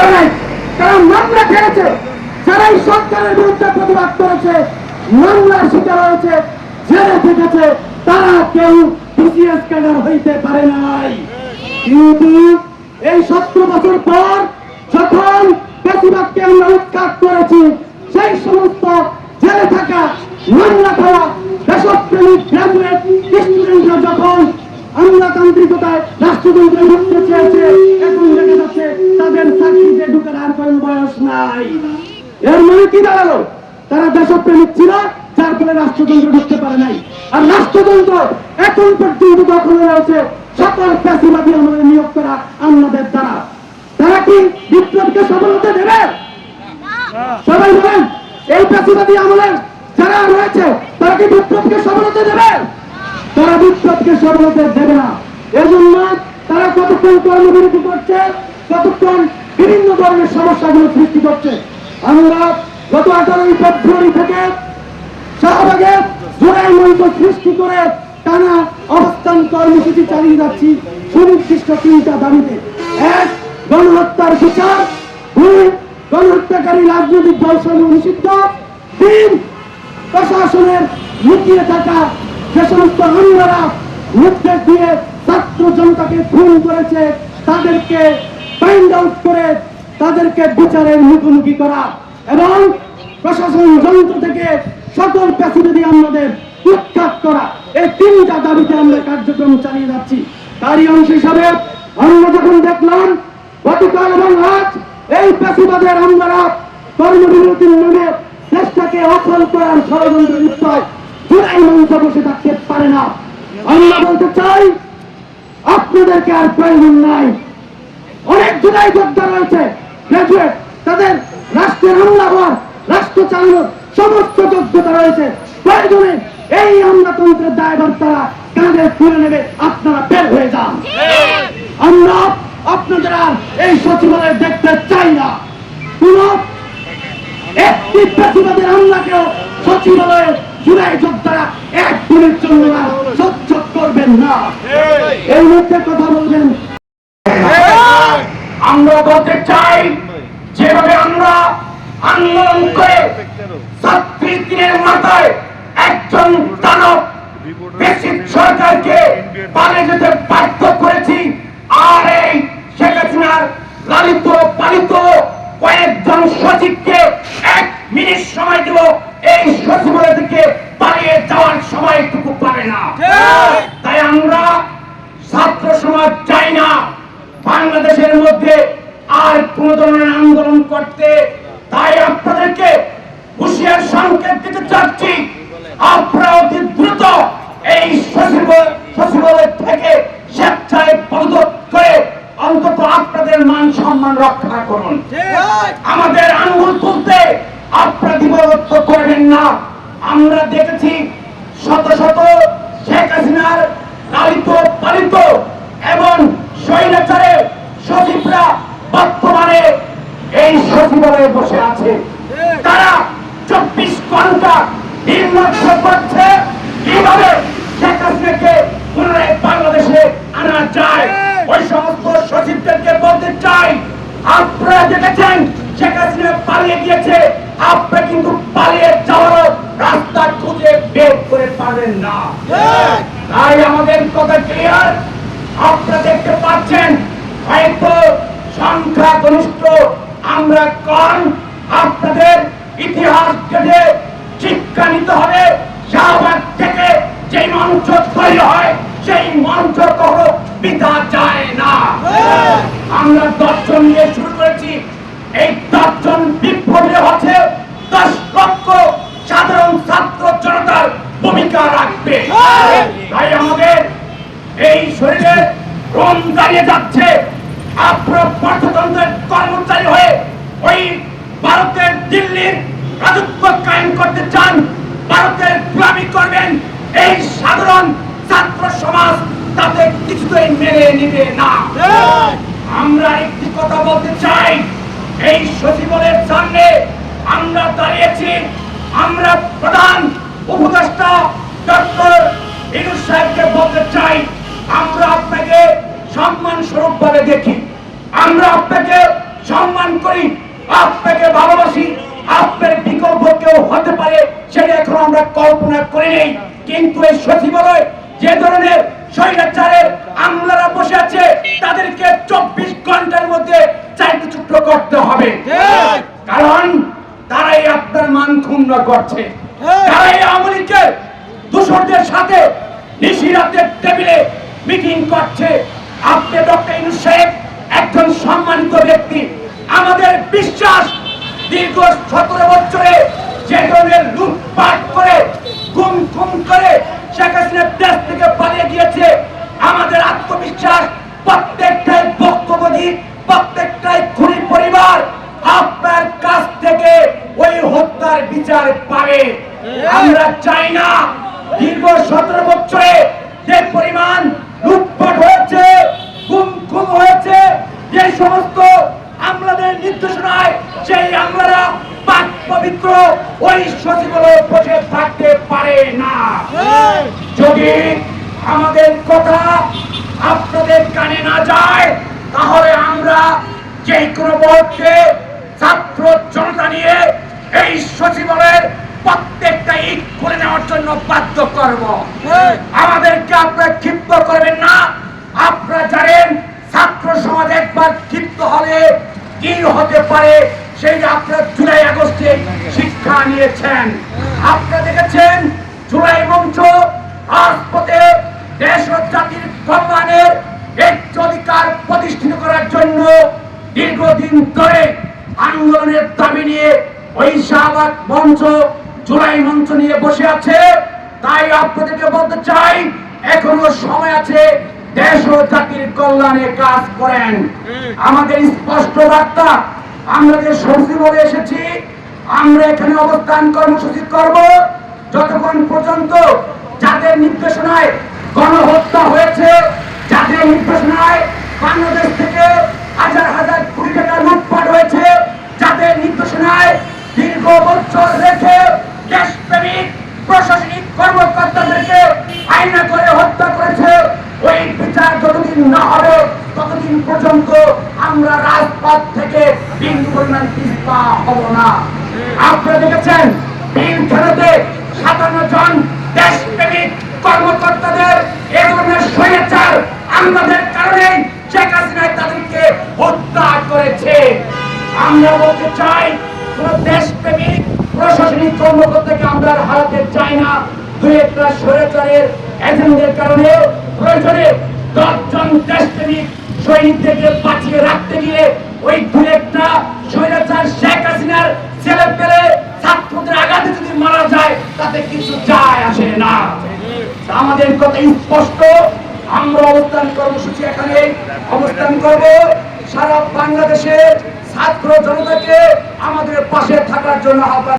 করে নাই। তারা মামলা খেয়েছে যারা এই সরকারের বিরুদ্ধে প্রতিবাদ করেছে, মামলার শিকার হয়েছে, জেলে থেকেছে তারা কেউ বিসিএস ক্যাডার হইতে পারে নাই। কিন্তু এই সত্তর বছর পর যখন বেশিরভাগকে আমরা উৎখাত করেছি সেই সমস্ত জেলে থাকা মামলা খাওয়া দেশপ্রেমিক গ্রাজুয়েট স্টুডেন্টরা যখন আমলাতান্ত্রিকতায় রাষ্ট্রযন্ত্রে ঢুকতে চেয়েছে এখন দেখা যাচ্ছে তাদের চাকরিতে কোনো বয়স নাই। এর মানে কি দাঁড়াল? তারা দেশপ্রেমিক ছিল, যার ফলে রাষ্ট্রযন্ত্র ঢুকতে পারে নাই। আর রাষ্ট্রযন্ত্র এখন পর্যন্ত দখলে রয়েছে সকল ফ্যাসিবাদী আমাদের নিয়োগ করা আমাদের দ্বারা। তারা কি বিপ্লবকে সফলতা দেবে? সবাই বলেন, এই ফ্যাসিবাদী আমলের যারা রয়েছে, তারা কি বিপ্লবকে সফলতা দেবে? তারা বিপ্লবকে সফলতা দেবে না। এজন্য তারা কতক্ষণ কর্মবিরতি করছে, কতক্ষণ বিভিন্ন ধরনের সমস্যাগুলো সৃষ্টি করছে। আমরা গত আঠারোই ফেব্রুয়ারি থেকে শাহবাগে জোড়াই মঞ্চ সৃষ্টি করে টানা অবস্থান কর্মসূচি চালিয়ে যাচ্ছি। সুনির্দিষ্ট তিনটা দাবিতে। এক, গণহত্যার বিচার। দুই, গণহত্যাকারী রাজনৈতিক দলসমূহ নিষিদ্ধ। তিন, প্রশাসনের লুকিয়ে থাকা যে সমস্ত আমলারা নির্দেশ দিয়ে ছাত্র জনতাকে খুন করেছে, তাদেরকে ফাইন্ড আউট করে তাদেরকে বিচারের মুখোমুখি করা এবং প্রশাসন যন্ত্র থেকে সকল প্যাসিভিটি আমাদের উৎখাত করা। এই তিনটা দাবিতে আমরা কার্যক্রম চালিয়ে যাচ্ছি। তারই অংশ হিসাবে আমরা যখন দেখলাম, গতকাল এবং আজ এই প্যাসিবাদের আমরা কর্মবিরতির নামে দেশটাকে অচল করার ষড়যন্ত্র হয় জুলাই মঞ্চ বসে থাকতে পারে না। আমরা বলতে চাই, আপনাদেরকে আর প্রয়োজন নাই। অনেক জুলাই যোদ্ধা রয়েছে। গ্রাজুয়েট তাদের রাষ্ট্রের হামলা হওয়ার রাষ্ট্র চালানোর সমস্ত যোগ্যতা রয়েছে। প্রয়োজনে এই আমলাতন্ত্রের দায়ভার তারা কাঁধে তুলে নেবে, আপনারা বের হয়ে যান। আমরা আপনাদের আর এই সচিবালয়ে দেখতে চাই না। কোন একটি প্রতিবাদের হামলাকেও সচিবালয়ে জুলাই যোদ্ধারা এক দিনের জন্য সহ্য করবেন না। এই মুহূর্তে কথা বলবেন আমরা বলতে চাই যেভাবে আমরা আন্দোলন করে ছাত্রী দিনের মাথায় একজন দানব বেশি সরকারকে পালিয়ে যেতে বাধ্য করেছি আর এই শেখ হাসিনার লালিত পালিত কয়েকজন সচিবকে এক মিনিট সময় দিব এই সচিবালয় থেকে পালিয়ে যাওয়ার সময় সময়টুকু পাবে না। তাই আমরা ছাত্র সমাজ চাই না। বাংলাদেশের মধ্যে আর কোন ধরনের আন্দোলন করতে তাই আপনাদেরকে হুশিয়ার সংকেত দিতে চাচ্ছি। আপনারা অতি দ্রুত এই সচিবালয় থেকে স্বেচ্ছায় পদত্যাগ করে অন্তত আপনাদের মান সম্মান রক্ষা করুন। আমাদের আঙ্গুল তুলতে আপনারা দিবরত্ব করবেন না। আমরা দেখেছি শত শত শেখ হাসিনার লালিত পালিত এবং স্বৈরাচারে সচিবরা বর্তমানে এই সচিবালয়ে বসে আছে তারা চব্বিশ ঘণ্টা করছে কীভাবে শেখ হাসিনাকে পুনরায় বাংলাদেশে আনা যায়। ওই সমস্ত সচিবদেরকে বলতে চাই, আপনারা দেখেছেন শেখ হাসিনা পালিয়ে গিয়েছে আপনারা কিন্তু পালিয়ে যাওয়ারও রাস্তা খুঁজে বের করে না। তাই আমাদের কথা ক্লিয়ার আপনারা দেখতে পাচ্ছেন, হয়তো সংখ্যা গরিষ্ঠ আমরা কম আপনাদের ইতিহাস কেটে শিক্ষা নিতে হবে। শাহবাগ থেকে যে মঞ্চ তৈরি হয়, সেই মঞ্চ কখনো পিতা যায় না। আমরা দর্শন নিয়ে শুরু করেছি। এই দর্শন বিপ্লবী হচ্ছে দশ লক্ষ সাধারণ ছাত্র জনতার ভূমিকা রাখবে। তাই আমাদের এই শরীরে রোম দাঁড়িয়ে যাচ্ছে। আপনার কর্মচারী হয়ে ওই ভারতের দিল্লির রাজত্ব কায়েম করতে চান ভারতের গোলামি করবেন, এই সাধারণ ছাত্র সমাজ তাতে কিছুতেই মেনে নিবে না। আমরা একটি কথা বলতে চাই, এই সচিবালয়ের সামনে আমরা দাঁড়িয়েছি, আমরা প্রধান উপদেষ্টা ডক্টর ইনুস সাহেবকে বলতে চাই, আমরা আপনাকে সম্মান স্বরূপ ভাবে দেখি। আমরা আপনাকে সম্মান আপনাকে ভালোবাসি আপনার বিকল্প কেউ হতে পারে সেটা এখন আমরা কল্পনা করি নেই। কিন্তু এই সচিবালয় যে ধরনের আমলারা বসে আছে তাদেরকে চব্বিশ ঘণ্টার মধ্যে চাইতে চুক্ত করতে হবে। কারণ তারাই আপনার মান ক্ষুণ্ণ করছে। তারাই দূষণদের সাথে নিশিরাতের টেবিলে মিটিং করছে। আপনি ডক্টর ইনু সাহেব একজন সম্মানিত ব্যক্তি। আমাদের বিশ্বাস দীর্ঘ সতেরো বছরে যে ধরনের লুটপাট করে গুম খুম করে শেখ হাসিনা দেশ থেকে পালিয়ে গিয়েছে আমাদের আত্মবিশ্বাস প্রত্যেকটাই বক্তব্যী প্রত্যেকটাই খুনি পরিবার আপনার কাছ থেকে ওই হত্যার বিচার পাবে। আমরা চাই না দীর্ঘ সতেরো বছরে যে পরিমাণ লুটপাট হয়েছে গুম খুম হয়েছে যে সমস্ত আমলাদের নির্দেশনায় সেই আমলারা পাক পবিত্র ওই সচিবালয়ে বসে থাকতে পারে না যদি আমাদের কথা আপনাদের কানে না যায় তাহলে আমরা যে কোনো মুহূর্তে ছাত্র জনতা নিয়ে এই সচিবালয়ের প্রত্যেকটা ইট করে নেওয়ার জন্য বাধ্য করব। আমাদেরকে আপনারা ক্ষিপ্ত করবেন না। আপনারা জানেন ছাত্র সমাজ একবার ক্ষিপ্ত হলে কি হতে পারে সেই আপনারা জুলাই আগস্টে শিক্ষা নিয়েছেন। আপনারা দেখেছেন জুলাই মঞ্চ রাজপথে দেশ ও জাতির কল্যাণের একটি অধিকার প্রতিষ্ঠিত করার জন্য দীর্ঘদিন ধরে আন্দোলনের দাবি নিয়ে ওই শাহবাগ মঞ্চ, জুলাই মঞ্চ নিয়ে বসে আছে। তাই আপনাদেরকে বলতে চাই, এখনও সময় আছে দেশ ও জাতির কল্যাণে কাজ করেন। আমাদের স্পষ্ট বার্তা, আমরা যে সবজি এসেছি, আমরা এখানে অবস্থান কর্মসূচি করব। যতক্ষণ পর্যন্ত যাদের নির্দেশনায় গণহত্যা হয়েছে। যাদের নির্দেশনায় বাংলাদেশ থেকে হাজার হাজার কোটি টাকা লুটপাট হয়েছে, যাদের নির্দেশনায় দীর্ঘ বছর রেখে দেশপ্রেমিক, প্রশাসনিক কর্মকর্তাদেরকে আইনা করে হত্যা করেছে। ওই বিচার যতদিন না হবে, ততদিন পর্যন্ত আমরা রাজপথ থেকে বিন্দু পরিমাণ পিস্পা হব না। আপনারা দেখেছেন, বিল খেলাতে সাতান্ন জন দেশপ্রেমিক কর্মকর্তাদের এ ধরনের স্বৈরাচার আমাদের কারণেই শেখ হাসিনা তাদেরকে হত্যা করেছে। আমরা বলতে চাই, কোন দেশপ্রেমিক, প্রশাসনিক কর্মকর্তাকে আমরা হারাতে চাই না। দুই একটা স্বৈরাচারের এজেন্টের কারণে প্রয়োজনে দশজন দেশপ্রেমিক সৈনিকদেরকে বাঁচিয়ে রাখতে গিয়ে ওই দুই একটা স্বৈরাচার শেখ হাসিনার ছেলে পেলে ছাত্রদের আঘাতে যদি মারা যায়, তাতে কিছু যায় আসে না। আমাদের কথা স্পষ্ট। আমরা অবস্থান কর্মসূচি এখানে অবস্থান করব। সারা বাংলাদেশের ছাত্র জনতাকে আমাদের পাশে থাকার জন্য আহ্বান